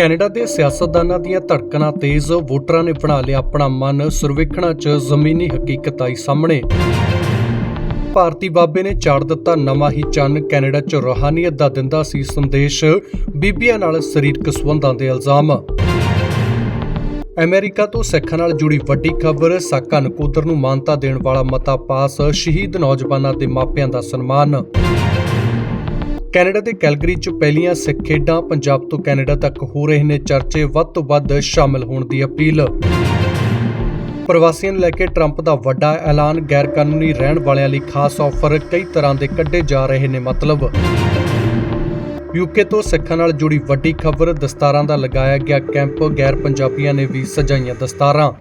Canada ਦੇ ਸਿਆਸਤਦਾਨਾਂ ਦੀਆਂ ਧੜਕਣਾਂ ਤੇਜ਼ ਵੋਟਰਾਂ ਨੇ ਬਣਾ ਲਿਆ ਆਪਣਾ ਮਨ, ਸਰਵੇਖਣਾਂ 'ਚ ਜ਼ਮੀਨੀ ਹਕੀਕਤ ਆਈ ਸਾਹਮਣੇ। ਭਾਰਤੀ ਬਾਬੇ ਨੇ ਚਾੜ ਦਿੱਤਾ ਨਵਾਂ ਹੀ ਚੰਨ, ਕੈਨੇਡਾ 'ਚ ਰੂਹਾਨੀਅਤ ਦਾ ਦਿੰਦਾ ਸੀ ਸੰਦੇਸ਼, ਬੀਬੀਆਂ ਨਾਲ ਸਰੀਰਕ ਸੰਬੰਧਾਂ ਦੇ ਇਲਜ਼ਾਮ। ਅਮਰੀਕਾ ਤੋਂ ਸਿੱਖਾਂ ਨਾਲ ਜੁੜੀ ਵੱਡੀ ਖਬਰ, ਸਾਕਾ ਨਕੋਦਰ ਨੂੰ ਮਾਨਤਾ ਦੇਣ ਵਾਲਾ ਮਤਾ ਪਾਸ, ਸ਼ਹੀਦ ਨੌਜਵਾਨਾਂ ਦੇ ਮਾਪਿਆਂ ਦਾ ਸਨਮਾਨ। ਕੈਨੇਡਾ ਦੇ ਕੈਲਗਰੀ 'ਚ ਪਹਿਲੀਆਂ ਸਿੱਖ ਖੇਡਾਂ ਪੰਜਾਬ ਤੋਂ ਕੈਨੇਡਾ ਤੱਕ ਹੋ ਰਹੇ ਨੇ ਚਰਚੇ, ਵੱਧ ਤੋਂ ਵੱਧ ਸ਼ਾਮਲ ਹੋਣ ਦੀ ਅਪੀਲ। ਪ੍ਰਵਾਸੀਆਂ ਨੂੰ ਲੈ ਕੇ ਟਰੰਪ ਦਾ ਵੱਡਾ ਐਲਾਨ ਗੈਰ ਕਾਨੂੰਨੀ ਰਹਿਣ ਵਾਲਿਆਂ ਲਈ ਖਾਸ ਆਫਰ ਕਈ ਤਰ੍ਹਾਂ ਦੇ ਕੱਢੇ ਜਾ ਰਹੇ ਨੇ ਮਤਲਬ। ਯੂਕੇ ਤੋਂ ਸਿੱਖਾਂ ਨਾਲ ਜੁੜੀ ਵੱਡੀ ਖਬਰ ਦਸਤਾਰਾਂ ਦਾ ਲਗਾਇਆ ਗਿਆ ਕੈਂਪ ਗੈਰ ਪੰਜਾਬੀਆਂ ਨੇ ਵੀ ਸਜਾਈਆਂ ਦਸਤਾਰਾਂ।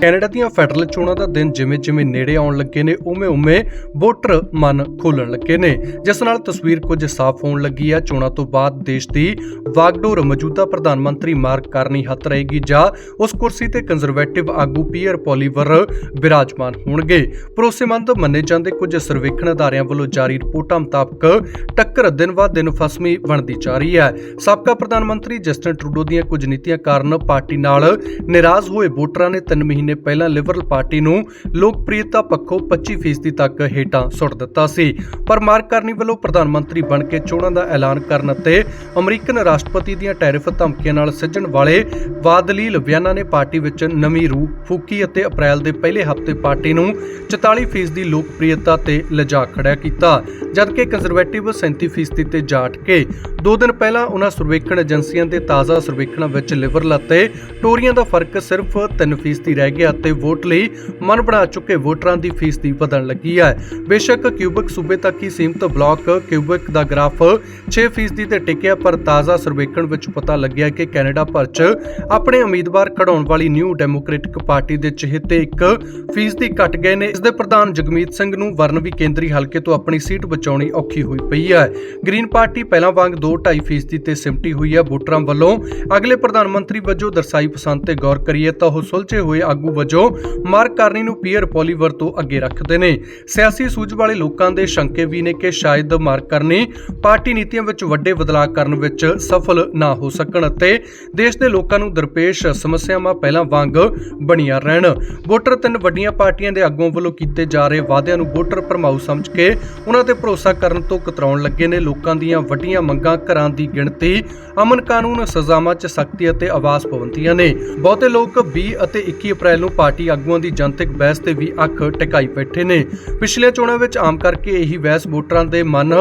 ਕੈਨੇਡਾ ਦੀਆਂ ਫੈਡਰਲ ਚੋਣਾਂ ਦਾ ਦਿਨ ਜਿਵੇਂ-ਜਿਵੇਂ ਨੇੜੇ ਆਉਣ ਲੱਗੇ ਨੇ ਉਵੇਂ-ਉਵੇਂ ਵੋਟਰ ਮਨ ਖੋਲਣ ਲੱਗੇ ਨੇ। ਜਿਸ ਨਾਲ ਤਸਵੀਰ ਕੁਝ ਸਾਫ਼ ਹੋਣ ਲੱਗੀ ਆ। ਚੋਣਾਂ ਤੋਂ ਬਾਅਦ ਦੇਸ਼ ਦੀ ਵਾਗਡੋਰ ਮੌਜੂਦਾ ਪ੍ਰਧਾਨ ਮੰਤਰੀ ਮਾਰਕ ਕਾਰਨੀ ਹੱਥ ਰਹੇਗੀ ਜਾਂ ਉਸ ਕੁਰਸੀ ਤੇ ਕੰਜ਼ਰਵੇਟਿਵ ਆਗੂ ਪੀਅਰ ਪੋਲੀਵਰ ਬਿਰਾਜਮਾਨ ਹੋਣਗੇ। ਭਰੋਸੇਮੰਦ ਮੰਨੇ ਜਾਂਦੇ ਕੁਝ ਸਰਵੇਖਣ ਅਦਾਰਿਆਂ ਵੱਲੋਂ ਜਾਰੀ ਰਿਪੋਰਟਾਂ ਮੁਤਾਬਕ ਟੱਕਰ ਦਿਨ ਬਾਅਦ ਦਿਨ ਫਸਮੀ ਬਣਦੀ ਜਾ ਰਹੀ ਹੈ। ਸਾਬਕਾ ਪ੍ਰਧਾਨ ਮੰਤਰੀ ਜਸਟਨ ਟਰੂਡੋ ਦੀਆਂ ਕੁਝ ਨੀਤੀਆਂ ਕਾਰਨ ਪਾਰਟੀ ਨਾਲ ਨਿਰਾਸ਼ ਹੋਏ ਵੋਟਰਾਂ ਨੇ 3 ਮਹੀਨੇ ਪਹਿਲਾਂ ਲਿਬਰਲ ਪਾਰਟੀ ਨੂੰ ਲੋਕਪ੍ਰਿਯਤਾ ਪੱਖੋਂ 25% ਤੱਕ ਹੇਠਾਂ ਸੁੱਟ ਦਿੱਤਾ ਸੀ। ਪਰ ਮਾਰਕ ਕਰਨੀ ਵੱਲੋਂ ਪ੍ਰਧਾਨ ਮੰਤਰੀ ਬਣ ਕੇ ਚੋਣਾਂ ਦਾ ਐਲਾਨ ਕਰਨ ਅਤੇ ਅਮਰੀਕਨ ਰਾਸ਼ਟਰਪਤੀ ਦੀਆਂ ਟੈਰਿਫ ਧਮਕੀਆਂ ਨਾਲ ਸਿੱਝਣ ਵਾਲੇ ਵਾਦਲੀਲ ਬਿਆਨਾਂ ਨੇ ਪਾਰਟੀ ਵਿੱਚ ਨਵੀਂ ਰੂਹ ਫੂਕੀ ਅਤੇ ਅਪ੍ਰੈਲ ਦੇ ਪਹਿਲੇ ਹਫ਼ਤੇ ਪਾਰਟੀ ਨੂੰ 44% ਦੀ ਲੋਕਪ੍ਰਿਯਤਾ ਤੇ ਲਿਜਾ ਖੜਿਆ ਕੀਤਾ, ਜਦਕਿ ਕੰਜ਼ਰਵੇਟਿਵ 37% ਤੇ ਜਾ ਕੇ ਦੋ ਦਿਨ ਪਹਿਲਾਂ ਉਹਨਾਂ ਸਰਵੇਖਣ ਏਜੰਸੀਆਂ ਦੇ ਤਾਜ਼ਾ ਸਰਵੇਖਣਾਂ ਵਿੱਚ ਲਿਬਰਲ ਅਤੇ ਟੋਰੀਆਂ ਦਾ ਫ਼ਰਕ ਸਿਰਫ 3% ਹੀ ਰਹਿ ਗਿਆ ਅਤੇ ਵੋਟ ਲਈ ਮਨ ਬਣਾ ਚੁੱਕੇ ਵੋਟਰਾਂ ਦੀ ਫੀਸਦੀ ਵਧਣ ਲੱਗੀ ਹੈ। ਬੇਸ਼ੱਕ ਕਿਊਬਿਕ ਸੂਬੇ ਤੱਕ ਹੀ ਸੀਮਤ ਬਲਾਕ ਕਿਊਬਿਕ ਦਾ ਗ੍ਰਾਫ 6% ਤੇ ਟਿਕਿਆ, ਪਰ ਤਾਜ਼ਾ ਸਰਵੇਖਣ ਵਿੱਚ ਪਤਾ ਲੱਗਿਆ ਕਿ ਕੈਨੇਡਾ ਭਰ 'ਚ ਆਪਣੇ ਉਮੀਦਵਾਰ ਖੜਾਉਣ ਵਾਲੀ ਨਿਊ ਡੈਮੋਕ੍ਰੈਟਿਕ ਪਾਰਟੀ ਦੇ ਚਹੇਤੇ 1% ਘਟ ਗਏ ਨੇ। ਇਸ ਦੇ ਪ੍ਰਧਾਨ ਜਗਮੀਤ ਸਿੰਘ ਨੂੰ ਵਰਨ ਵੀ ਕੇਂਦਰੀ ਹਲਕੇ ਤੋਂ ਆਪਣੀ ਸੀਟ ਬਚਾਉਣੀ ਔਖੀ ਹੋਈ ਪਈ ਹੈ। ਗ੍ਰੀਨ ਪਾਰਟੀ ਪਹਿਲਾਂ ਵਾਂਗ 2.5% ਤੇ ਸਿਮਟੀ ਹੋਈ ਹੈ। ਵੋਟਰਾਂ ਵੱਲੋਂ ਅਗਲੇ ਪ੍ਰਧਾਨ ਮੰਤਰੀ ਵਜੋਂ ਦਰਸਾਈ ਪਸੰਦ ਤੇ ਗੌਰ ਕਰੀਏ ਤਾਂ ਉਹ ਸੁਲਝੇ ਹੋਏ ਆਗੂ ਵਜੋਂ ਮਾਰਕ ਕਾਰਨੀ ਨੂੰ ਪੀਅਰ ਪੋਲੀਵਰ ਤੋਂ ਅੱਗੇ ਰੱਖਦੇ ਨੇ। ਸਿਆਸੀ ਸੂਝ ਵਾਲੇ ਲੋਕਾਂ ਦੇ ਸ਼ੰਕੇ ਵੀ ਨੇ ਕਿ ਸ਼ਾਇਦ ਮਾਰਕ ਕਾਰਨੀ ਪਾਰਟੀ ਨੀਤੀਆਂ ਵਿੱਚ ਵੱਡੇ ਬਦਲਾਅ ਕਰਨ ਵਿੱਚ ਸਫਲ ਨਾ ਹੋ ਸਕਣ ਅਤੇ ਦੇਸ਼ ਦੇ ਲੋਕਾਂ ਨੂੰ ਦਰਪੇਸ਼ ਸਮੱਸਿਆਵਾਂ ਪਹਿਲਾਂ ਵਾਂਗ ਬਣੀਆਂ ਰਹਿਣ। ਵੋਟਰ ਤਿੰਨ ਵੱਡੀਆਂ ਪਾਰਟੀਆਂ ਦੇ ਆਗੂਆਂ ਵੱਲੋਂ ਕੀਤੇ ਜਾ ਰਹੇ ਵਾਅਦਿਆਂ ਨੂੰ ਵੋਟਰ ਭਰਮਾਊ ਸਮਝ ਕੇ ਉਹਨਾਂ ਤੇ ਭਰੋਸਾ ਕਰਨ ਤੋਂ ਕਤਰਾਉਣ ਲੱਗੇ ਨੇ। ਲੋਕਾਂ ਦੀਆਂ ਵੱਡੀਆਂ ਮੰਗਾਂ ਘਰਾਂ ਦੀ ਗਿਣਤੀ, ਅਮਨ ਕਾਨੂੰਨ, ਸਜ਼ਾਵਾਂ 'ਚ ਸਖਤੀ ਅਤੇ ਆਵਾਜ਼ ਪਾਬੰਦੀਆਂ ਨੇ। ਬਹੁਤੇ ਲੋਕ 20 ਅਤੇ 21 ਅਪ੍ਰੈਲ ਨੂੰ ਪਾਰਟੀ ਆਗੂਆਂ ਦੀ ਜਨਤਕ ਬਹਿਸ ਤੇ ਵੀ ਅੱਖ ਟਿਕਾਈ ਬੈਠੇ ਨੇ। ਪਿਛਲੇ ਚੋਣਾਂ ਵਿੱਚ ਆਮ ਕਰਕੇ ਇਹੀ ਬਹਿਸ ਵੋਟਰਾਂ ਦੇ ਮਨ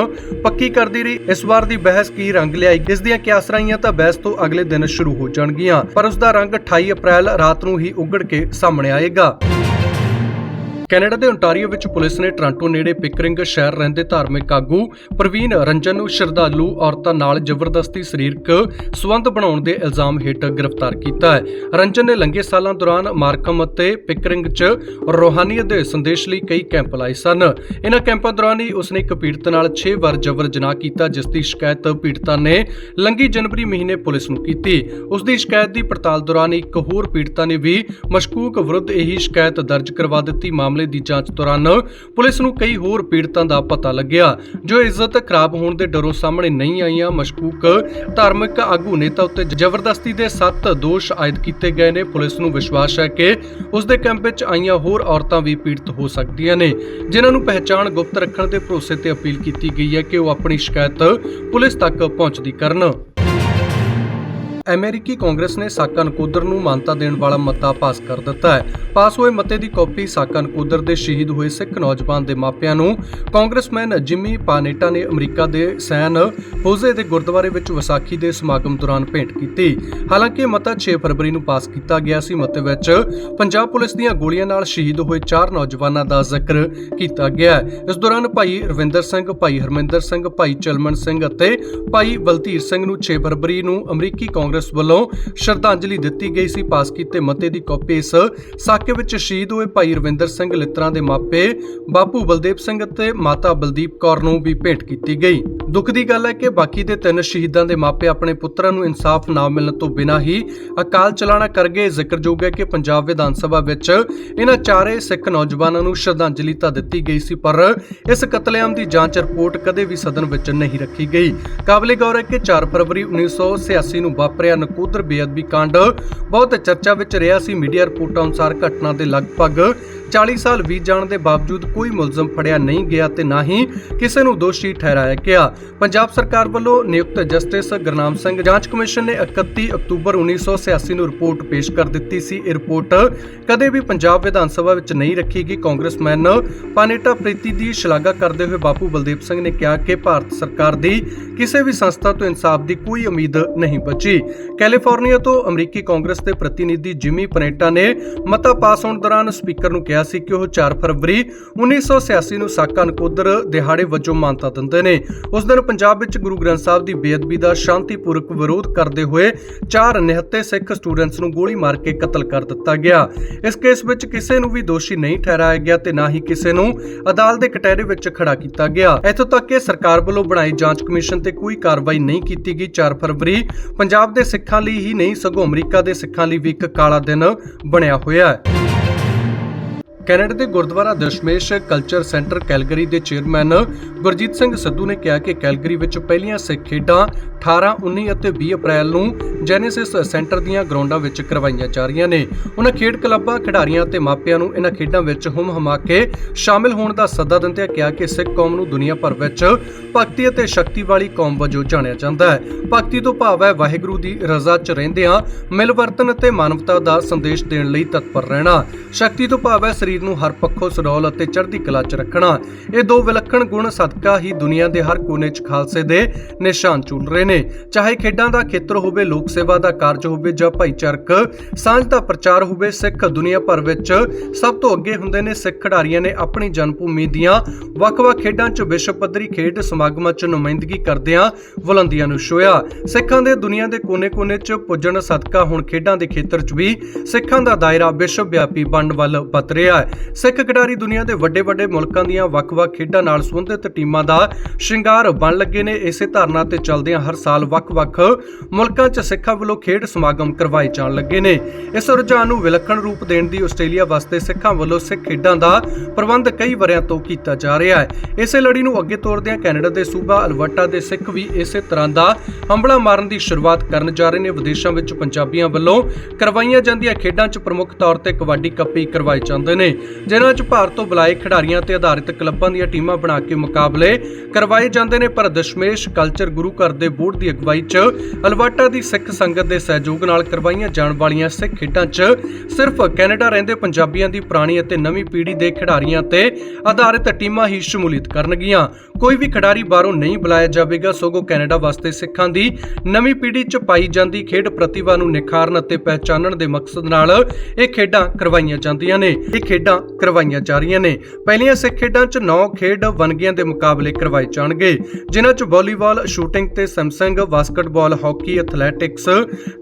ਪੱਕੀ ਕਰਦੀ ਰਹੀ। ਇਸ ਵਾਰ ਦੀ ਬਹਿਸ ਕੀ ਰੰਗ ਲਿਆਈ? ਇਸ ਦੀਆਂ ਕਿਆਸ ਰਾਈਆਂ ਤਾਂ ਬਹਿਸ ਤੋਂ ਅਗਲੇ ਦਿਨ ਸ਼ੁਰੂ ਹੋ ਜਾਣਗੀਆਂ, ਪਰ ਉਸ ਦਾ ਰੰਗ 28 ਅਪ੍ਰੈਲ ਰਾਤ ਨੂੰ ਹੀ ਉਗੜ ਕੇ ਸਾਹਮਣੇ ਆਏਗਾ। ਕੈਨੇਡਾ ਦੇ ਓਨਟਾਰੀਓ ਵਿੱਚ ਪੁਲਿਸ ਨੇ ਟ੍ਰਾਂਟੋ ਨੇੜੇ ਪਿਕਰਿੰਗ ਸ਼ਹਿਰ ਰਹਿੰਦੇ ਧਾਰਮਿਕ ਆਗੂ ਪ੍ਰਵੀਨ ਰੰਜਨ ਨੂੰ ਸ਼ਰਧਾਲੂ ਔਰਤਾਂ ਨਾਲ ਜ਼ਬਰਦਸਤੀ ਸਰੀਰਕ ਸੰਬੰਧ ਬਣਾਉਣ ਦੇ ਇਲਜ਼ਾਮ ਹੇਠ ਗ੍ਰਿਫਤਾਰ ਕੀਤਾ ਹੈ। ਰੰਜਨ ਨੇ ਲੰਘੇ ਸਾਲਾਂ ਦੌਰਾਨ ਮਾਰਕਮ ਅਤੇ ਪਿਕਰਿੰਗ 'ਚ ਰੋਹਾਨੀਅਤ ਦੇ ਸੰਦੇਸ਼ ਲਈ ਕਈ ਕੈਂਪ ਲਾਏ ਸਨ। ਇਹਨਾਂ ਕੈਂਪਾਂ ਦੌਰਾਨ ਹੀ ਉਸਨੇ ਇੱਕ ਪੀੜਤ ਨਾਲ 6 ਵਾਰ ਜਬਰ ਜਨਾਹ ਕੀਤਾ, ਜਿਸ ਦੀ ਸ਼ਿਕਾਇਤ ਪੀੜਤਾ ਨੇ ਲੰਘੀ ਜਨਵਰੀ ਮਹੀਨੇ ਪੁਲਿਸ ਨੂੰ ਕੀਤੀ। ਉਸ ਦੀ ਸ਼ਿਕਾਇਤ ਦੀ ਪੜਤਾਲ ਦੌਰਾਨ ਇੱਕ ਹੋਰ ਪੀੜਤਾ ਨੇ ਵੀ ਮਸ਼ਕੂਕ ਵਿਰੁੱਧ ਇਹੀ ਸ਼ਿਕਾਇਤ ਦਰਜ ਕਰਵਾ ਦਿੱਤੀ। ਮਾਮਲੇ ਦੀ ਜਾਂਚ ਦੌਰਾਨ ਪੁਲਿਸ ਨੂੰ ਕਈ ਹੋਰ ਪੀੜਤਾਂ ਦਾ ਪਤਾ ਲੱਗਿਆ, ਜੋ ਇੱਜ਼ਤ ਖਰਾਬ ਹੋਣ ਦੇ ਡਰੋਂ ਸਾਹਮਣੇ ਨਹੀਂ ਆਈਆਂ। ਮਸ਼ਕੂਕ ਧਾਰਮਿਕ ਆਗੂ ਨੇਤਾ ਉੱਤੇ ਜ਼ਬਰਦਸਤੀ ਦੇ 7 ਦੋਸ਼ ਆਇਦ ਕੀਤੇ ਗਏ ਨੇ। ਪੁਲਿਸ ਨੂੰ ਵਿਸ਼ਵਾਸ ਹੈ ਕਿ ਉਸ ਦੇ ਕੈਂਪ ਵਿੱਚ ਆਈਆਂ ਹੋਰ ਔਰਤਾਂ ਵੀ ਪੀੜਤ ਹੋ ਸਕਦੀਆਂ ਨੇ, ਜਿਨ੍ਹਾਂ ਨੂੰ ਪਹਿਚਾਣ ਗੁਪਤ ਰੱਖਣ ਦੇ ਭਰੋਸੇ ਤੇ ਅਪੀਲ ਕੀਤੀ ਗਈ ਹੈ ਕਿ ਉਹ ਆਪਣੀ ਸ਼ਿਕਾਇਤ ਪੁਲਿਸ ਤੱਕ ਪਹੁੰਚਦੀ ਕਰਨ। ਅਮਰੀਕੀ ਕਾਂਗਰਸ ਨੇ ਸਾਕਾ ਨਕੋਦਰ ਨੂੰ ਮਾਨਤਾ ਦੇਣ ਵਾਲਾ ਮਤਾ ਪਾਸ ਕਰ ਦਿੱਤਾ ਹੈ। ਪਾਸ ਹੋਏ ਮਤੇ ਦੀ ਕਾਪੀ ਸਾਕਾ ਨਕੋਦਰ ਦੇ ਸ਼ਹੀਦ ਹੋਏ ਸਿੱਖ ਨੌਜਵਾਨ ਦੇ ਮਾਪਿਆਂ ਨੂੰ ਕਾਂਗਰਸਮੈਨ ਜਿਮੀ ਪਾਨੇਟਾ ਨੇ ਅਮਰੀਕਾ ਦੇ ਸੈਨ ਹੋਜ਼ੇ ਦੇ ਗੁਰਦੁਆਰੇ ਵਿੱਚ ਵਿਸਾਖੀ ਦੇ ਸਮਾਗਮ ਦੌਰਾਨ ਭੇਂਟ ਕੀਤੀ। ਹਾਲਾਂਕਿ ਮਤਾ 6 ਫਰਵਰੀ ਨੂੰ ਪਾਸ ਕੀਤਾ ਗਿਆ ਸੀ। ਮਤੇ ਵਿੱਚ ਪੰਜਾਬ ਪੁਲਿਸ ਦੀਆਂ ਗੋਲੀਆਂ ਨਾਲ ਸ਼ਹੀਦ ਹੋਏ ਚਾਰ ਨੌਜਵਾਨਾਂ ਦਾ ਜ਼ਿਕਰ ਕੀਤਾ ਗਿਆ ਇਸ ਦੌਰਾਨ ਭਾਈ ਰਵਿੰਦਰ ਸਿੰਘ, ਭਾਈ ਹਰਮਿੰਦਰ ਸਿੰਘ, ਭਾਈ ਚਲਮਨ ਸਿੰਘ ਅਤੇ ਭਾਈ ਬਲਧੀਰ ਸਿੰਘ ਨੂੰ 6 ਫਰਵਰੀ ਨੂੰ ਅਮਰੀਕੀ ਕਾਂਗਰਸ ਕਾਂਗਰਸ ਵੱਲੋਂ ਸ਼ਰਧਾਂਜਲੀ ਦਿੱਤੀ ਗਈ ਸੀ। ਪਾਸ ਕੀਤੇ ਮਤੇ ਦੀ ਕਾਪੀ ਇਸ ਸਾਕੇ ਵਿੱਚ ਸ਼ਹੀਦ ਹੋਏ ਭਾਈ ਰਵਿੰਦਰ ਸਿੰਘ ਲਿੱਤਰਾਂ ਦੇ ਮਾਪੇ ਬਾਪੂ ਬਲਦੇਵ ਸਿੰਘ ਅਤੇ ਮਾਤਾ ਬਲਦੀਪ ਕੌਰ ਨੂੰ ਵੀ ਭੇਂਟ ਕੀਤੀ ਗਈ। ਦੁੱਖ ਦੀ ਗੱਲ ਹੈ ਕਿ ਬਾਕੀ ਦੇ ਤਿੰਨ ਸ਼ਹੀਦਾਂ ਦੇ ਮਾਪੇ ਆਪਣੇ ਪੁੱਤਰਾਂ ਨੂੰ ਇਨਸਾਫ ਨਾ ਮਿਲਣ ਤੋਂ ਬਿਨਾਂ ਹੀ ਅਕਾਲ ਚਲਾਣਾ ਕਰ ਗਏ। ਜ਼ਿਕਰਯੋਗ ਹੈ ਕਿ ਪੰਜਾਬ ਵਿਧਾਨ ਸਭਾ ਵਿੱਚ ਇਹਨਾਂ ਚਾਰੇ ਸਿੱਖ ਨੌਜਵਾਨਾਂ ਨੂੰ ਸ਼ਰਧਾਂਜਲੀ ਤਾਂ ਦਿੱਤੀ ਗਈ ਸੀ, ਪਰ ਇਸ ਕਤਲੇਆਮ ਦੀ ਜਾਂਚ ਰਿਪੋਰਟ ਕਦੇ ਵੀ ਸਦਨ ਵਿੱਚ ਨਹੀਂ ਰੱਖੀ ਗਈ। ਕਾਬਲੇ ਗੌਰ ਹੈ ਕਿ 4 ਫਰਵਰੀ 1986 ਨੂੰ ਵਾਪਰਿਆ ਨਕੋਦਰ ਬੇਅਦਬੀ ਕਾਂਡ। ਬਹੁਤ ਚਰਚਾ ਵਿੱਚ ਰਿਹਾ ਸੀ ਮੀਡੀਆ ਰਿਪੋਰਟਾਂ ਅਨੁਸਾਰ ਘਟਨਾ ਦੇ ਲਗਭਗ 40 ਸਾਲ ਬੀਤ ਜਾਣ ਦੇ ਬਾਵਜੂਦ ਕੋਈ ਮੁਲਜ਼ਮ ਫੜਿਆ ਨਹੀਂ ਗਿਆ ਤੇ ਨਾ ਹੀ ਕਿਸੇ ਨੂੰ ਦੋਸ਼ੀ ਠਹਿਰਾਇਆ ਗਿਆ। ਪੰਜਾਬ ਸਰਕਾਰ ਵੱਲੋਂ ਨਿਯੁਕਤ ਜਸਟਿਸ ਗੁਰਨਾਮ ਸਿੰਘ ਜਾਂਚ ਕਮਿਸ਼ਨ ਨੇ 31 ਅਕਤੂਬਰ 1986 ਨੂੰ ਰਿਪੋਰਟ ਪੇਸ਼ ਕਰ ਦਿੱਤੀ ਸੀ। ਇਹ ਰਿਪੋਰਟ ਕਦੇ ਵੀ ਪੰਜਾਬ ਵਿਧਾਨ ਸਭਾ ਵਿੱਚ ਨਹੀਂ ਰੱਖੀ ਗਈ। ਕਾਂਗਰਸਮੈਨ ਪਾਨੇਟਾ ਪ੍ਰੀਤੀ ਦੀ ਸ਼ਲਾਘਾ ਕਰਦੇ ਹੋਏ ਬਾਪੂ ਬਲਦੇਵ ਸਿੰਘ ਨੇ ਕਿਹਾ ਕਿ ਭਾਰਤ ਸਰਕਾਰ ਦੀ ਕਿਸੇ ਵੀ ਸੰਸਥਾ ਤੋਂ ਇਨਸਾਫ ਦੀ ਕੋਈ ਉਮੀਦ ਨਹੀਂ ਬਚੀ। ਕੈਲੀਫੋਰਨੀਆ ਤੋਂ ਅਮਰੀਕੀ ਕਾਂਗਰਸ ਦੇ ਪ੍ਰਤੀਨਿਧੀ ਜਿਮੀ ਪਨੇਟਾ ਨੇ ਮਤਾ ਪਾਸ ਹੋਣ ਦੌਰਾਨ ਸਪੀਕਰ ਨੂੰ ਕਿਹਾ ਸੀ ਕਿ ਉਹ 4 ਫਰਵਰੀ 1986 ਨੂੰ ਸਾਕਾ ਨਕੋਦਰ ਦਿਹਾੜੇ ਵਜੋਂ ਮਾਨਤਾ ਦਿੰਦੇ ਨੇ। ਉਸ ਦਿਨ ਪੰਜਾਬ ਵਿੱਚ ਗੁਰੂ ਗ੍ਰੰਥ ਸਾਹਿਬ ਦੀ ਬੇਅਦਬੀ ਦਾ ਸ਼ਾਂਤੀਪੂਰਕ ਵਿਰੋਧ ਕਰਦੇ ਹੋਏ ਚਾਰ ਨਿਹੱਤੇ ਸਿੱਖ ਸਟੂਡੈਂਟਸ ਨੂੰ ਗੋਲੀ ਮਾਰ ਕੇ ਕਤਲ ਕਰ ਦਿੱਤਾ ਗਿਆ। ਇਸ ਕੇਸ ਵਿੱਚ ਕਿਸੇ ਨੂੰ ਵੀ ਦੋਸ਼ੀ ਨਹੀਂ ਠਹਿਰਾਇਆ ਗਿਆ ਤੇ ਨਾ ਹੀ ਕਿਸੇ ਨੂੰ ਅਦਾਲਤ ਦੇ ਕਟਹਿਰੇ ਵਿੱਚ ਖੜਾ ਕੀਤਾ ਗਿਆ। ਇੱਥੋਂ ਤੱਕ ਕਿ ਸਰਕਾਰ ਵੱਲੋਂ ਬਣਾਈ ਜਾਂਚ ਕਮਿਸ਼ਨ ਤੇ ਕੋਈ ਕਾਰਵਾਈ ਨਹੀਂ ਕੀਤੀ ਗਈ। 4 ਫਰਵਰੀ ਪੰਜਾਬ ਦੇ ਸਿੱਖਾਂ ਲਈ ਹੀ ਨਹੀਂ, ਸਗੋਂ ਅਮਰੀਕਾ ਦੇ ਸਿੱਖਾਂ ਲਈ ਵੀ ਇੱਕ ਕਾਲਾ ਦਿਨ ਬਣਿਆ ਹੋਇਆ ਹੈ। ਕੈਨੇਡਾ ਦੇ Gurdwara Dashmesh culture centre Calgary ਦੇ ਚੇਅਰਮੈਨ ਗੁਰਜੀਤ ਸਿੰਘ ਸਿੱਧੂ ਨੇ ਕਿਹਾ ਕਿ ਕੈਲਗਰੀ ਵਿੱਚ ਪਹਿਲੀਆਂ ਸਿੱਖ ਖੇਡਾਂ 18, 19 ਅਤੇ 20 ਅਪ੍ਰੈਲ ਨੂੰ ਜੈਨੇਸਿਸ ਸੈਂਟਰ ਦੀਆਂ ਗਰਾਊਂਡਾਂ ਵਿੱਚ ਕਰਵਾਈਆਂ ਜਾ ਰਹੀਆਂ ਨੇ। ਉਹਨਾਂ ਖੇਡ ਕਲੱਬਾਂ ਖਿਡਾਰੀਆਂ ਅਤੇ ਮਾਪਿਆਂ ਨੂੰ ਇਹਨਾਂ ਖੇਡਾਂ ਵਿੱਚ ਹੁਮ ਹਮਾ ਕੇ ਸ਼ਾਮਿਲ ਹੋਣ ਦਾ ਸੱਦਾ ਦਿੰਦਿਆਂ ਕਿਹਾ ਕਿ ਸਿੱਖ ਕੌਮ ਨੂੰ ਦੁਨੀਆ ਭਰ ਵਿੱਚ ਭਗਤੀ ਅਤੇ ਸ਼ਕਤੀ ਵਾਲੀ ਕੌਮ ਵਜੋਂ ਜਾਣਿਆ ਜਾਂਦਾ ਹੈ। ਭਗਤੀ ਤੋਂ ਭਾਵ ਹੈ ਵਾਹਿਗੁਰੂ ਦੀ ਰਜ਼ਾ 'ਚ ਰਹਿੰਦਿਆਂ ਮਿਲਵਰਤਨ ਅਤੇ ਮਾਨਵਤਾ ਦਾ ਸੰਦੇਸ਼ ਦੇਣ ਲਈ ਤਤਪਰ ਰਹਿਣਾ। ਸ਼ਕਤੀ ਤੋਂ ਭਾਵ ਹੈ ਸਰੀਰ ਨੂੰ ਹਰ ਪੱਖੋਂ ਸੁਡੌਲ ਅਤੇ ਚੜ੍ਹਦੀ ਕਲਾ 'ਚ ਰੱਖਣਾ ਇਹ ਦੋ ਵਿਲੱਖਣ ਗੁਣ ਸਦਕਾ ਹੀ ਦੁਨੀਆ ਦੇ ਹਰ ਕੋਨੇ 'ਚ ਖਾਲਸੇ ਦੇ ਨਿਸ਼ਾਨ ਚੁਣ ਰਹੇ ਨੇ। ਚਾਹੇ ਖੇਡਾਂ ਦਾ ਖੇਤਰ ਹੋਵੇ, ਲੋਕ ਸੇਵਾ ਦਾ ਕਾਰਜ ਹੋਵੇ ਜਾਂ ਭਾਈਚਾਰਕ, ਸਾਂਝ ਦਾ ਪ੍ਰਚਾਰ ਹੋਵੇ, ਸਿੱਖ ਦੁਨੀਆ ਭਰ ਵਿੱਚ ਸਭ ਤੋਂ ਅੱਗੇ ਹੁੰਦੇ ਨੇ। ਸਿੱਖ ਖਿਡਾਰੀਆਂ ਨੇ ਆਪਣੀ ਜਨਮ ਭੂਮੀ ਦੀਆਂ ਵੱਖ-ਵੱਖ ਖੇਡਾਂ 'ਚ ਵਿਸ਼ਵ ਪੱਧਰੀ ਖੇਡ ਸਮਾਗਮਾਂ 'ਚ ਨੁਮਾਇੰਦਗੀ ਕਰਦਿਆਂ ਬੁਲੰਦੀਆਂ ਨੂੰ ਛੋਇਆ ਸਿੱਖਾਂ ਦੇ ਦੁਨੀਆ ਦੇ ਕੋਨੇ-ਕੋਨੇ 'ਚ ਪੁੱਜਣ ਸਦਕਾ ਹੁਣ ਖੇਡਾਂ ਦੇ ਖੇਤਰ 'ਚ ਵੀ ਸਿੱਖਾਂ ਦਾ ਦਾਇਰਾ ਵਿਸ਼ਵ ਵਿਆਪੀ ਬਣਨ ਵੱਲ ਵੱਧ ਰਿਹਾ ਹੈ। ਸਿੱਖ ਖਿਡਾਰੀ ਦੁਨੀਆ ਦੇ ਵੱਡੇ-ਵੱਡੇ ਮੁਲਕਾਂ ਦੀਆਂ ਵੱਖ-ਵੱਖ ਖੇਡਾਂ ਨਾਲ ਸੰਬੰਧਿਤ ਟੀਮਾਂ ਦਾ ਸ਼ਿੰਗਾਰ ਬਣ ਲੱਗੇ ਨੇ। ਇਸੇ ਧਾਰਨਾ ਤੇ ਚੱਲਦਿਆਂ ਹਰ ਸਾਲ ਵੱਖ-ਵੱਖ ਮੁਲਕਾਂ 'ਚ ਸਿੱਖਾਂ ਵੱਲੋਂ ਖੇਡ ਸਮਾਗਮ ਕਰਵਾਏ ਜਾਣ ਲੱਗੇ ਨੇ। ਇਸ ਰੁਝਾਨ ਨੂੰ ਵਿਲੱਖਣ ਰੂਪ ਦੇਣ ਦੀ ਆਸਟ੍ਰੇਲੀਆ ਵਾਸਤੇ ਸਿੱਖਾਂ ਵੱਲੋਂ ਸਿੱਖ ਖੇਡਾਂ ਦਾ ਪ੍ਰਬੰਧ ਕਈ ਵਰਿਆਂ ਤੋਂ ਕੀਤਾ ਜਾ ਰਿਹਾ ਹੈ। ਇਸੇ ਲੜੀ ਨੂੰ ਅੱਗੇ ਤੋਰਦਿਆਂ ਕੈਨੇਡਾ ਦੇ ਸੂਬਾ ਅਲਬਰਟਾ ਦੇ ਸਿੱਖ ਵੀ ਇਸੇ ਤਰ੍ਹਾਂ ਦਾ ਹੰਬਲਾ ਮਾਰਨ ਦੀ ਸ਼ੁਰੂਆਤ ਕਰਨ ਜਾ ਰਹੇ ਨੇ। ਵਿਦੇਸ਼ਾਂ ਵਿੱਚ ਪੰਜਾਬੀਆਂ ਵੱਲੋਂ ਕਰਵਾਈਆਂ ਜਾਂਦੀਆਂ ਖੇਡਾਂ 'ਚ ਪ੍ਰਮੁੱਖ ਤੌਰ ਤੇ ਕਬੱਡੀ ਕੱਪ ਕੱਪੀ ਕਰਵਾਏ ਜਾਂਦੇ ਨੇ। ਜਿਨ੍ਹਾਂ 'ਚ ਭਾਰਤ ਤੋਂ ਬੁਲਾਏ ਖਿਡਾਰੀਆਂ ਤੇ ਆਧਾਰਿਤ ਕਲੱਬਾਂ ਦੀਆਂ ਟੀਮਾਂ ਬਣਾ ਕੇ ਮੁਕਾਬਲੇ ਕਰਵਾਏ ਜਾਂਦੇ ਨੇ, ਪਰ ਦਸ਼ਮੇਸ਼ ਕਲਚਰ ਗੁਰੂ ਘਰ ਦੇ ਬੋਰਡ ਦੀ ਅਗਵਾਈ 'ਚ ਅਲਬਰਟਾ ਦੀ ਸਿੱਖ ਸੰਗਤ ਦੇ ਸਹਿਯੋਗ ਨਾਲ ਕਰਵਾਈਆਂ ਜਾਣ ਵਾਲੀਆਂ ਸਿੱਖ ਖੇਡਾਂ 'ਚ ਸਿਰਫ ਕੈਨੇਡਾ ਰਹਿੰਦੇ ਪੰਜਾਬੀਆਂ ਦੀ ਪੁਰਾਣੀ ਅਤੇ ਨਵੀਂ ਪੀੜ੍ਹੀ ਦੇ ਖਿਡਾਰੀਆਂ ਤੇ ਆਧਾਰਿਤ ਟੀਮਾਂ ਹੀ ਸ਼ਮੂਲੀਅਤ ਕਰਨਗੀਆਂ। ਕੋਈ ਵੀ ਖਿਡਾਰੀ ਬਾਹਰੋਂ ਨਹੀਂ ਬੁਲਾਇਆ ਜਾਵੇਗਾ, ਸਗੋਂ ਕੈਨੇਡਾ ਵਾਸਤੇ ਸਿੱਖਾਂ ਦੀ ਨਵੀਂ ਪੀੜ੍ਹੀ 'ਚ ਪਾਈ ਜਾਂਦੀ ਖੇਡ ਪ੍ਰਤਿਭਾ ਨੂੰ ਨਿਖਾਰਨ ਅਤੇ ਪਹਿਚਾਨਣ ਦੇ ਮਕਸਦ ਨਾਲ ਇਹ ਖੇਡਾਂ ਕਰਵਾਈਆਂ ਜਾਂਦੀਆਂ ਨੇ। ਇਹ ਖੇਡਾਂ ਕਰਵਾਈਆਂ ਜਾ ਰਹੀਆਂ ਨੇ। ਪਹਿਲੀਆਂ ਸਿੱਖ ਖੇਡਾਂ 'ਚ 9 ਖੇਡ ਵਨਗੀਆਂ ਦੇ ਮੁਕਾਬਲੇ ਕਰਵਾਏ ਜਾਣਗੇ, ਜਿਨ੍ਹਾਂ 'ਚ ਵਾਲੀਬਾਲ, ਸ਼ੂਟਿੰਗ ਤੇ Samsung, basketball, hockey, athletics,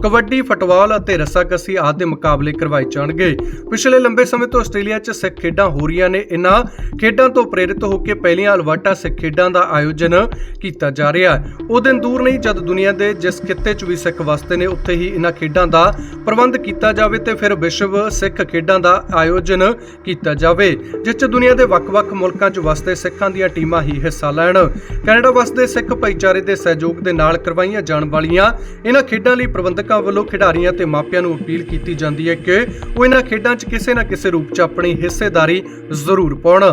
kabaddi, football ਅਤੇ ਰੱਸਾਕੱਸੀ ਆਦਿ ਦੇ ਮੁਕਾਬਲੇ ਕਰਵਾਏ ਜਾਣਗੇ। ਪਿਛਲੇ ਲੰਬੇ ਸਮੇਂ ਤੋਂ ਆਸਟ੍ਰੇਲੀਆ 'ਚ ਸਿੱਖ ਖੇਡਾਂ ਹੋ ਰਹੀਆਂ ਨੇ। ਇਨ੍ਹਾਂ ਖੇਡਾਂ ਤੋਂ ਪ੍ਰੇਰਿਤ ਹੋ ਕੇ ਪਹਿਲੀਆਂ ਅਲਵਾਟਾ ਸਿੱਖ ਖੇਡਾਂ ਦਾ ਆਯੋਜਨ ਕੀਤਾ ਜਾ ਰਿਹਾ ਹੈ। ਉਹ ਦਿਨ ਦੂਰ ਨਹੀਂ, ਜਦ ਦੁਨੀਆ ਦੇ ਜਿਸ ਖਿੱਤੇ 'ਚ ਵੀ ਸਿੱਖ ਵਸਦੇ ਨੇ, ਉੱਥੇ ਹੀ ਇਨ੍ਹਾਂ ਖੇਡਾਂ ਦਾ ਪ੍ਰਬੰਧ ਕੀਤਾ ਜਾਵੇ ਤੇ ਫਿਰ ਵਿਸ਼ਵ ਸਿੱਖ ਖੇਡਾਂ ਦਾ ਆਯੋਜਨ ਕੀਤਾ ਜਾਵੇ, ਜਿਸ 'ਚ ਦੁਨੀਆ ਦੇ ਵੱਖ-ਵੱਖ ਮੁਲਕਾਂ 'ਚ ਵਸਦੇ ਸਿੱਖਾਂ ਦੀਆਂ ਟੀਮਾਂ ਹੀ ਹਿੱਸਾ ਲੈਣ। ਕੈਨੇਡਾ ਵਸਦੇ ਸਿੱਖ ਭਾਈਚਾਰੇ ਦੇ ਸਹਿਯੋਗ ਦੇ ਨਾਲ ਕਰਵਾਈਆਂ ਜਾਣ ਵਾਲੀਆਂ ਇਹਨਾਂ ਖੇਡਾਂ ਲਈ ਪ੍ਰਬੰਧਕਾਂ ਵੱਲੋਂ ਖਿਡਾਰੀਆਂ ਤੇ ਮਾਪਿਆਂ ਨੂੰ ਅਪੀਲ ਕੀਤੀ ਜਾਂਦੀ ਹੈ ਕਿ ਉਹ ਇਹਨਾਂ ਖੇਡਾਂ 'ਚ ਕਿਸੇ ਨਾ ਕਿਸੇ ਰੂਪ 'ਚ ਆਪਣੀ ਹਿੱਸੇਦਾਰੀ ਜ਼ਰੂਰ ਪਾਉਣ।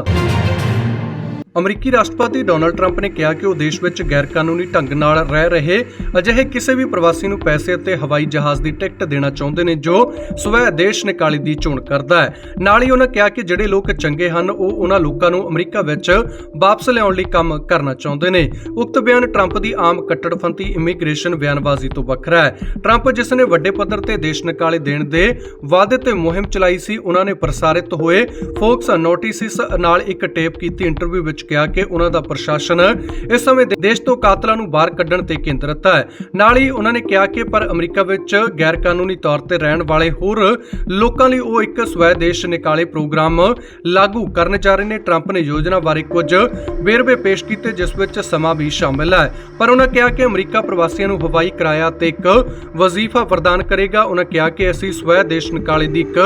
ਅਮਰੀਕੀ ਰਾਸ਼ਟਰਪਤੀ ਡੋਨਾਲਡ ਟਰੰਪ ਨੇ ਕਿਹਾ ਕਿ ਉਹ ਦੇਸ਼ ਵਿੱਚ ਗੈਰਕਾਨੂੰਨੀ ਢੰਗ ਨਾਲ ਰਹਿ ਰਹੇ ਅਜਿਹੇ ਕਿਸੇ ਵੀ ਪ੍ਰਵਾਸੀ ਨੂੰ ਪੈਸੇ ਅਤੇ ਹਵਾਈ ਜਹਾਜ਼ ਦੀ ਟਿਕਟ ਦੇਣਾ ਚਾਹੁੰਦੇ ਨੇ ਜੋ ਸਵੈ ਦੇਸ਼ ਨਿਕਾਲੀ ਦੀ ਚੋਣ ਕਰਦਾ ਹੈ। ਨਾਲ ਹੀ ਉਹਨਾਂ ਕਿਹਾ ਕਿ ਜਿਹੜੇ ਲੋਕ ਚੰਗੇ ਹਨ, ਉਹ ਉਹਨਾਂ ਲੋਕਾਂ ਨੂੰ ਅਮਰੀਕਾ ਵਿੱਚ ਵਾਪਸ ਲਿਆਉਣ ਲਈ ਕੰਮ ਕਰਨਾ ਚਾਹੁੰਦੇ ਨੇ। ਉਕਤ ਬਿਆਨ ਟਰੰਪ ਦੀ ਆਮ ਕੱਟੜਪੰਥੀ ਇਮੀਗ੍ਰੇਸ਼ਨ ਬਿਆਨਬਾਜ਼ੀ ਤੋਂ ਵੱਖਰਾ ਹੈ। ਟਰੰਪ ਜਿਸ ਨੇ ਵੱਡੇ ਪੱਧਰ ਤੇ ਦੇਸ਼ ਨਿਕਾਲੇ ਦੇਣ ਦੇ ਵਾਅਦੇ ਤੇ ਮੁਹਿੰਮ ਚਲਾਈ ਸੀ, ਉਹਨਾਂ ਨੇ ਪ੍ਰਸਾਰਿਤ ਹੋਏ ਫੋਕਸ ਨੋਟਿਸਿਸ ਨਾਲ ਇੱਕ ਟੇਪ ਕੀਤੀ ਇੰਟਰਵਿਊ ਵਿੱਚ ਵਿੱਚ ਕਿਹਾ ਕਿ ਉਹਨਾਂ ਦਾ ਪ੍ਰਸ਼ਾਸਨ ਇਸ ਸਮੇਂ ਦੇਸ਼ ਤੋਂ ਕਾਤਲਾਂ ਨੂੰ ਬਾਹਰ ਕੱਢਣ ਤੇ ਕੇਂਦਰਿਤ ਹੈ। ਨਾਲ ਹੀ ਉਹਨਾਂ ਨੇ ਕਿਹਾ ਕਿ ਪਰ ਅਮਰੀਕਾ ਵਿੱਚ ਗੈਰ ਕਾਨੂੰਨੀ ਤੌਰ ਤੇ ਰਹਿਣ ਵਾਲੇ ਹੋਰ ਲੋਕਾਂ ਲਈ ਉਹ ਇੱਕ ਸਵੈਦੇਸ਼ ਨਿਕਾਲੇ ਪ੍ਰੋਗਰਾਮ ਲਾਗੂ ਕਰਨ ਜਾ ਰਹੇ ਨੇ। ਟਰੰਪ ਨੇ ਯੋਜਨਾ ਬਾਰੇ ਕੁਝ ਵੇਰਵੇ ਪੇਸ਼ ਕੀਤੇ, ਜਿਸ ਵਿੱਚ ਸਮਾਂ ਵੀ ਸ਼ਾਮਿਲ ਹੈ। ਪਰ ਉਹਨਾਂ ਕਿਹਾ ਕਿ ਅਮਰੀਕਾ ਪ੍ਰਵਾਸੀਆਂ ਨੂੰ ਹਵਾਈ ਕਿਰਾਇਆ ਤੇ ਇੱਕ ਵਜ਼ੀਫਾ ਪ੍ਰਦਾਨ ਕਰੇਗਾ। ਉਹਨਾਂ ਕਿਹਾ ਕਿ ਅਸੀਂ ਸਵੈਦੇਸ਼ ਨਿਕਾਲੇ ਦੀ ਇੱਕ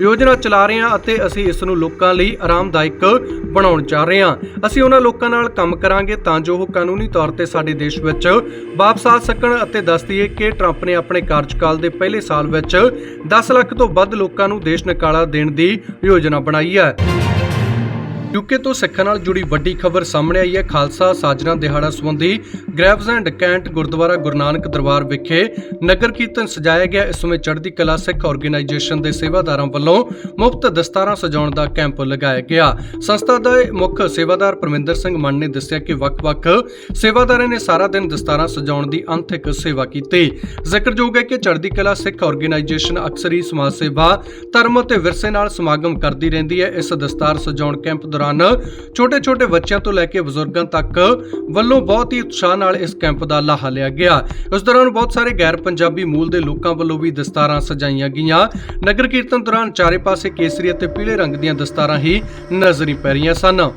ਯੋਜਨਾ ਚਲਾ ਰਹੇ ਹਾਂ ਅਤੇ ਅਸੀਂ ਇਸ ਨੂੰ ਲੋਕਾਂ ਲਈ ਆਰਾਮਦਾਇਕ ਬਣਾਉਣ ਜਾ ਰਹੇ ਹਾਂ। ਅਸੀਂ ਉਹਨਾਂ ਲੋਕਾਂ ਨਾਲ ਕੰਮ ਕਰਾਂਗੇ ਤਾਂ ਜੋ ਉਹ ਕਾਨੂੰਨੀ ਤੌਰ ਤੇ ਸਾਡੇ ਦੇਸ਼ ਵਿੱਚ ਵਾਪਸ ਆ ਸਕਣ ਅਤੇ ਦੱਸ ਦਈਏ ਕਿ ਟਰੰਪ ਨੇ ਆਪਣੇ ਕਾਰਜਕਾਲ ਦੇ ਪਹਿਲੇ ਸਾਲ ਵਿੱਚ 10 ਲੱਖ ਤੋਂ ਵੱਧ ਲੋਕਾਂ ਨੂੰ ਦੇਸ਼ ਨਿਕਾਲਾ ਦੇਣ ਦੀ ਯੋਜਨਾ ਬਣਾਈ ਹੈ। ਯੂਕੇ ਤੋਂ ਸਿੱਖਾਂ ਨਾਲ ਜੁੜੀ ਵੱਡੀ ਖਬਰ ਸਾਹਮਣੇ ਆਈ ਹੈ। ਖਾਲਸਾ ਸਾਜਨਾ ਦਿਹਾੜਾ ਸੰਬੰਧੀ Gravesend Kent Gurdwara Guru Nanak Darbar ਵਿਖੇ ਨਗਰ ਕੀਰਤਨ ਸਜਾਇਆ ਗਿਆ। ਇਸ ਸਮੇਂ ਚੜ੍ਹਦੀ ਕਲਾ ਸਿੱਖ ਆਰਗੇਨਾਈਜੇਸ਼ਨ ਦੇ ਸੇਵਾਦਾਰਾਂ ਵੱਲੋਂ ਮੁਫਤ ਦਸਤਾਰਾਂ ਸਜਾਉਣ ਦਾ ਕੈਂਪ ਲਗਾਇਆ ਗਿਆ। ਸੰਸਥਾ ਦੇ ਮੁੱਖ ਸੇਵਾਦਾਰ ਪਰਮਿੰਦਰ ਸਿੰਘ ਮੰਨ ਨੇ ਦੱਸਿਆ ਕਿ ਵੱਖ-ਵੱਖ ਸੇਵਾਦਾਰਾਂ ਨੇ ਸਾਰਾ ਦਿਨ ਦਸਤਾਰਾਂ ਸਜਾਉਣ ਦੀ ਅੰਥਿਕ ਸੇਵਾ ਕੀਤੀ। ਜ਼ਿਕਰਯੋਗ ਹੈ ਕਿ ਚੜ੍ਹਦੀ ਕਲਾ ਸਿੱਖ ਆਰਗੇਨਾਈਜੇਸ਼ਨ ਅਕਸਰ ਹੀ ਸਮਾਜ ਸੇਵਾ, ਧਰਮ ਅਤੇ ਵਿਰਸੇ ਨਾਲ ਸਮਾਗਮ ਕਰਦੀ ਰਹਿੰਦੀ ਹੈ। ਇਸ ਦਸਤਾਰ ਸਜਾਉਣ ਕੈਂਪ ਦੌਰਾਨ ਛੋਟੇ-ਛੋਟੇ ਬੱਚਿਆਂ ਤੋਂ ਲੈ ਕੇ ਬਜ਼ੁਰਗਾਂ ਤੱਕ ਵੱਲੋਂ ਬਹੁਤ ਹੀ ਉਤਸ਼ਾਹ ਨਾਲ ਇਸ ਕੈਂਪ ਦਾ ਲਾਹਾ ਲਿਆ ਗਿਆ। ਉਸ ਦੌਰਾਨ ਬਹੁਤ ਸਾਰੇ ਗੈਰ ਪੰਜਾਬੀ ਮੂਲ ਦੇ ਲੋਕਾਂ ਵੱਲੋਂ ਵੀ ਦਸਤਾਰਾਂ ਸਜਾਈਆਂ ਗਈਆਂ। ਨਗਰ ਕੀਰਤਨ ਦੌਰਾਨ ਚਾਰੇ ਪਾਸੇ ਕੇਸਰੀ ਅਤੇ ਪੀਲੇ ਰੰਗ ਦੀਆਂ ਦਸਤਾਰਾਂ ਹੀ ਨਜ਼ਰੀ ਪੈ ਰਹੀਆਂ ਸਨ।